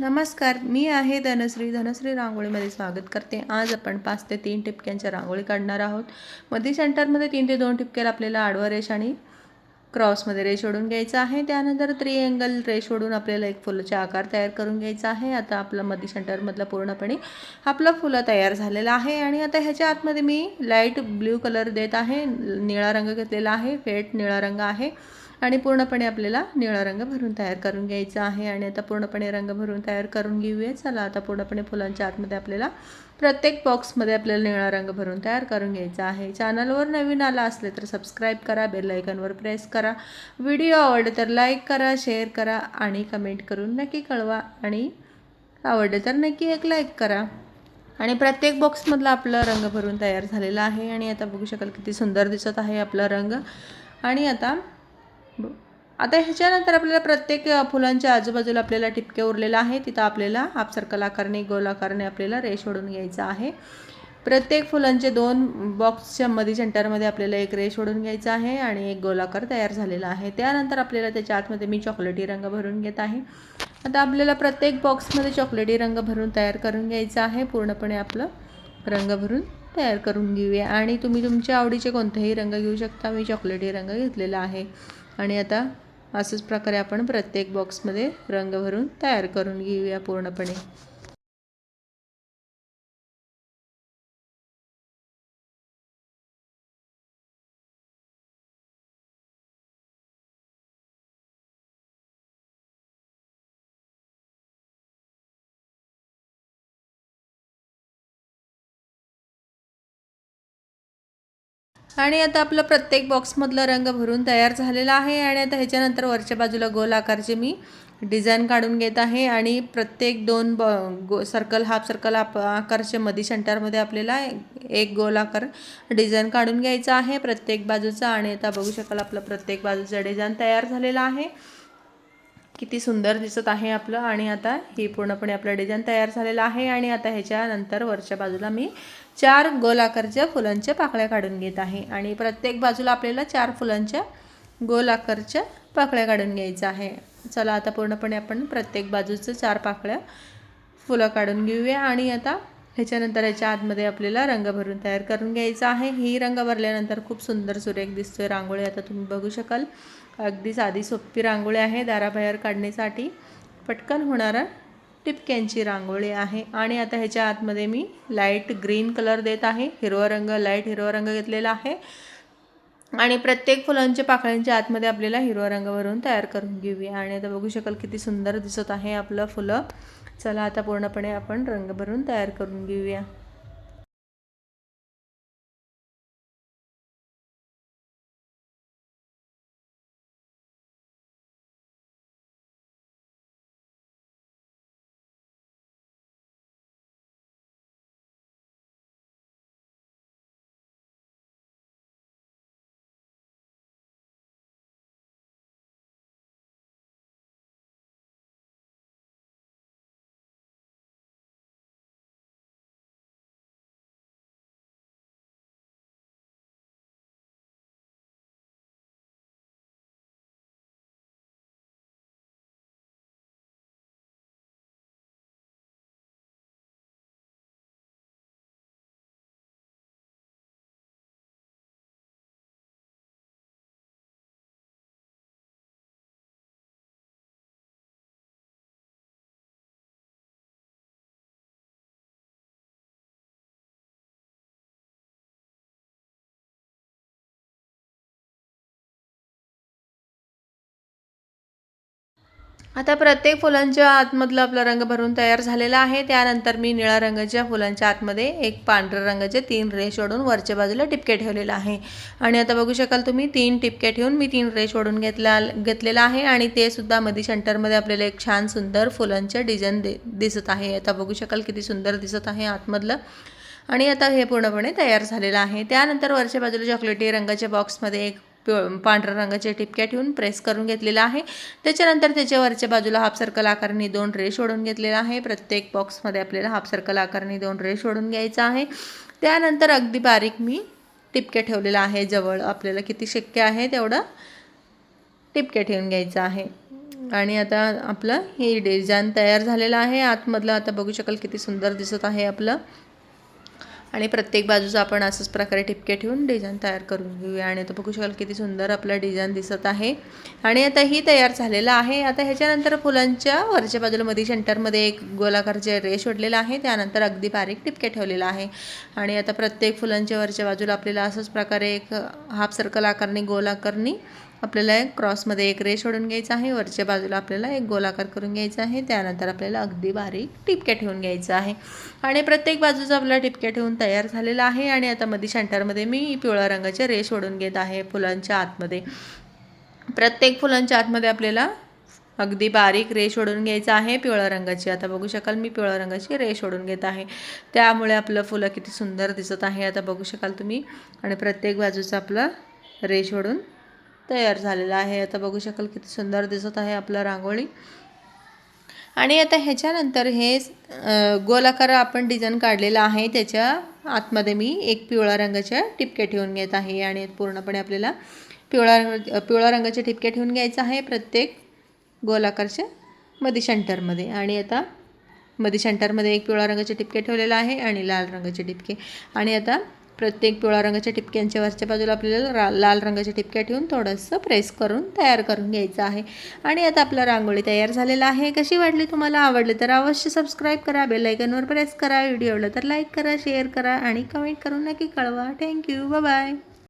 नमस्कार मी आहे धनश्री. धनश्री रांगोळीमध्ये स्वागत करते. आज आपण पाच ते तीन टिपक्यांच्या रांगोळी काढणार आहोत. मध्ये सेंटरमध्ये तीन ते दोन टिपक्याला आपल्याला आडवा रेष आणि क्रॉसमध्ये रेष ओढून घ्यायचं आहे. त्यानंतर त्रिअँगल रेष ओढून आपल्याला एक फुलाचा आकार तयार करून घ्यायचा आहे. आता आपलं मध्ये सेंटरमधला पूर्णपणे आपलं फुलं तयार झालेलं आहे. आणि आता ह्याच्या आतमध्ये मी लाइट ब्ल्यू कलर देत आहे. निळा रंग घेतलेला आहे. फेट निळा रंग आहे. आणि पूर्णपणे आपल्याला निळा रंग भरून तयार करून घ्यायचा आहे. आणि आता पूर्णपणे रंग भरून तयार करून घेऊया. चला आता पूर्णपणे फुलांच्या आतमध्ये आपल्याला प्रत्येक बॉक्समध्ये आपल्याला निळा रंग भरून तयार करून घ्यायचा आहे. चॅनलवर नवीन आला असले तर सबस्क्राईब करा बेल प्रेस करा. व्हिडिओ आवडले तर लाईक करा शेअर करा आणि कमेंट करून नक्की कळवा आणि आवडले तर नक्की एक लाईक करा. आणि प्रत्येक बॉक्समधला आपला रंग भरून तयार झालेला आहे आणि आता बघू शकाल किती सुंदर दिसत आहे आपला रंग. आणि आता आता ह्याच्यानंतर आपल्याला प्रत्येक फुलांच्या आजूबाजूला आपल्याला टिपके उरलेला आहे. तिथं आपल्याला हाफ सर्कल आकारने गोल आकारने आपल्याला रेष ओढून घ्यायचा आहे. प्रत्येक फुलांचे दोन बॉक्सच्या मध्ये सेंटरमध्ये आपल्याला एक रेष ओढून घ्यायचा आहे आणि एक गोलाकार तयार झालेला आहे. त्यानंतर आपल्याला त्याच्या आतमध्ये मी चॉकलेटी रंग भरून घेत आहे. आता आपल्याला प्रत्येक बॉक्समध्ये चॉकलेटी रंग भरून तयार करून घ्यायचा आहे. पूर्णपणे आपलं रंग भरून तयार करून घेऊया. आणि तुम्ही तुमच्या आवडीचे कोणतेही रंग घेऊ शकता. मी चॉकलेटी रंग घेतलेला आहे. आणि आता असंच प्रकारे आपण प्रत्येक बॉक्समध्ये रंग भरून तयार करून घेऊया पूर्णपणे. आणि आता आपलं प्रत्येक बॉक्समधलं रंग भरून तयार झालेला आहे आणि आता ह्याच्यानंतर वरच्या बाजूला गोल आकारचे मी डिझाईन काढून घेत आहे आणि प्रत्येक दोन ब गो सर्कल हाफ सर्कल आप आकारच्या मधी सेंटरमध्ये आपल्याला एक गोल आकार डिझाईन काढून घ्यायचा आहे प्रत्येक बाजूचा आणि आता बघू शकाल आपलं प्रत्येक बाजूचा डिझाईन तयार झालेला आहे. किती सुंदर दिसत आहे आपलं. आणि आता ही पूर्णपणे आपलं डिझाईन तयार झालेलं आहे. आणि आता ह्याच्यानंतर वरच्या बाजूला मी चार गोल आकारच्या फुलांच्या पाकळ्या काढून घेत आहे. आणि प्रत्येक बाजूला आपल्याला चार फुलांच्या गोल आकारच्या पाकळ्या काढून घ्यायच्या आहे. चला आता पूर्णपणे आपण प्रत्येक बाजूचं चार पाकळ्या फुलं काढून घेऊया. आणि आता ह्याच्यानंतर ह्याच्या आतमध्ये आपल्याला रंग भरून तयार करून घ्यायचा आहे. ही रंग भरल्यानंतर खूप सुंदर सुरेख दिसतोय. रांगोळी आता तुम्ही बघू शकाल. अगदी साधी सोपी रांगोळी आहे दाराबाहेर काढण्यासाठी. पटकन होणारा टिपक्यांची रांगोळी आहे. आणि आता ह्याच्या आतमध्ये मी लाइट ग्रीन कलर देत आहे. हिरवा रंग लाइट हिरवा रंग घेतलेला आहे. आणि प्रत्येक फुलांच्या पाकळ्यांच्या आतमध्ये आपल्याला हिरवा रंग भरून तयार करून घेऊया. आणि आता बघू शकाल किती सुंदर दिसत आहे आपलं फुलं. चला आता पूर्णपणे आपण रंग भरून तयार करून घेऊया. आता प्रत्येक फुलांच्या आतमधलं आपला रंग भरून तयार झालेला आहे. त्यानंतर मी निळ्या रंगाच्या फुलांच्या आतमध्ये एक पांढऱ्या रंगाचे तीन रेष ओढून वरच्या बाजूला टिपके ठेवलेला आहे. आणि आता बघू शकाल तुम्ही तीन टिपके ठेवून मी तीन रेष ओढून घेतला घेतलेला आहे. आणि ते सुद्धा मध्ये सेंटरमध्ये आपल्याला एक छान सुंदर फुलांचे डिझाईन दे दिसत आहे. आता बघू शकाल किती सुंदर दिसत आहे आतमधलं. आणि आता हे पूर्णपणे तयार झालेलं आहे. त्यानंतर वरच्या बाजूला चॉकलेटी रंगाच्या बॉक्समध्ये एक पिव- पांढऱ्या रंगाच्या टिपक्या ठेवून प्रेस करून घेतलेला आहे. त्याच्यानंतर त्याच्या वरच्या बाजूला हाफ सर्कल आकाराने दोन रेष ओढून घेतलेला आहे. प्रत्येक बॉक्समध्ये आपल्याला हाफ सर्कल आकाराने दोन रेष ओढून घ्यायचा आहे. त्यानंतर अगदी बारीक मी टिपके ठेवलेला आहे. जवळ आपल्याला किती शक्य आहे तेवढं टिपके ठेवून घ्यायचं आहे. आणि आता आपलं हे डिझाईन तयार झालेलं आहे. आतमधलं आता बघू शकाल किती सुंदर दिसत आहे आपलं. आणि प्रत्येक बाजूचं आपण असंच प्रकारे ठिपके ठेवून डिझाईन तयार करून घेऊया. आणि आता बघू शकाल किती सुंदर आपलं डिझाईन दिसत आहे. आणि आता ही तयार झालेलं आहे. आता ह्याच्यानंतर फुलांच्या वरच्या बाजूला मध्ये सेंटरमध्ये एक गोलाकारचे रेश ओढलेला आहे. त्यानंतर अगदी बारीक ठिपके ठेवलेला आहे. आणि आता प्रत्येक फुलांच्या वरच्या बाजूला आपल्याला असंच प्रकारे एक हाफ सर्कल आकारणी गोल आकारणी आपल्याला एक क्रॉसमध्ये एक रेश ओढून घ्यायचा आहे. वरच्या बाजूला आपल्याला एक गोलाकार करून घ्यायचा आहे. त्यानंतर आपल्याला अगदी बारीक टिपक्या ठेवून घ्यायचं आहे. आणि प्रत्येक बाजूचा आपल्याला टिपक्या ठेवून तयार झालेला आहे आणि आता मध्ये सेंटरमध्ये मी पिवळ्या रंगाचे रेश ओढून घेत आहे फुलांच्या आतमध्ये. प्रत्येक फुलांच्या आतमध्ये आपल्याला अगदी बारीक रेश ओढून घ्यायचं आहे पिवळ्या रंगाची. आता बघू शकाल मी पिवळ्या रंगाची रेश ओढून घेत आहे. त्यामुळे आपलं फुलं किती सुंदर दिसत आहे. आता बघू शकाल तुम्ही. आणि प्रत्येक बाजूचं आपलं रेश ओढून तयार झालेला आहे. आता बघू शकाल किती सुंदर दिसत आहे आपलं रांगोळी. आणि आता ह्याच्यानंतर हे गोलाकार आपण डिझाईन काढलेला आहे त्याच्या आतमध्ये मी एक पिवळ्या रंगाच्या टिपके ठेवून घेत आहे आणि पूर्णपणे आपल्याला पिवळा रंग पिवळ्या रंगाचे ठिपक्या ठेवून घ्यायचं आहे प्रत्येक गोलाकारच्या मध्ये. शंटरमध्ये आणि आता मध्ये शंटरमध्ये एक पिवळ्या रंगाचे टिपके ठेवलेला आहे आणि लाल रंगाचे टिपके आणि आता प्रत्येक पिवळ्या रंगाच्या टिपक्यांच्या वरच्या बाजूला आपल्याला रा लाल रंगाच्या टिपक्या ठेवून थोडंसं प्रेस करून तयार करून घ्यायचं आहे. आणि आता आपला रांगोळी तयार झालेला आहे. कशी वाटली तुम्हाला? आवडली तर अवश्य सबस्क्राईब करा बेलायकनवर प्रेस करा व्हिडिओला तर लाईक करा शेअर करा आणि कमेंट करून नक्की कळवा. Thank you bye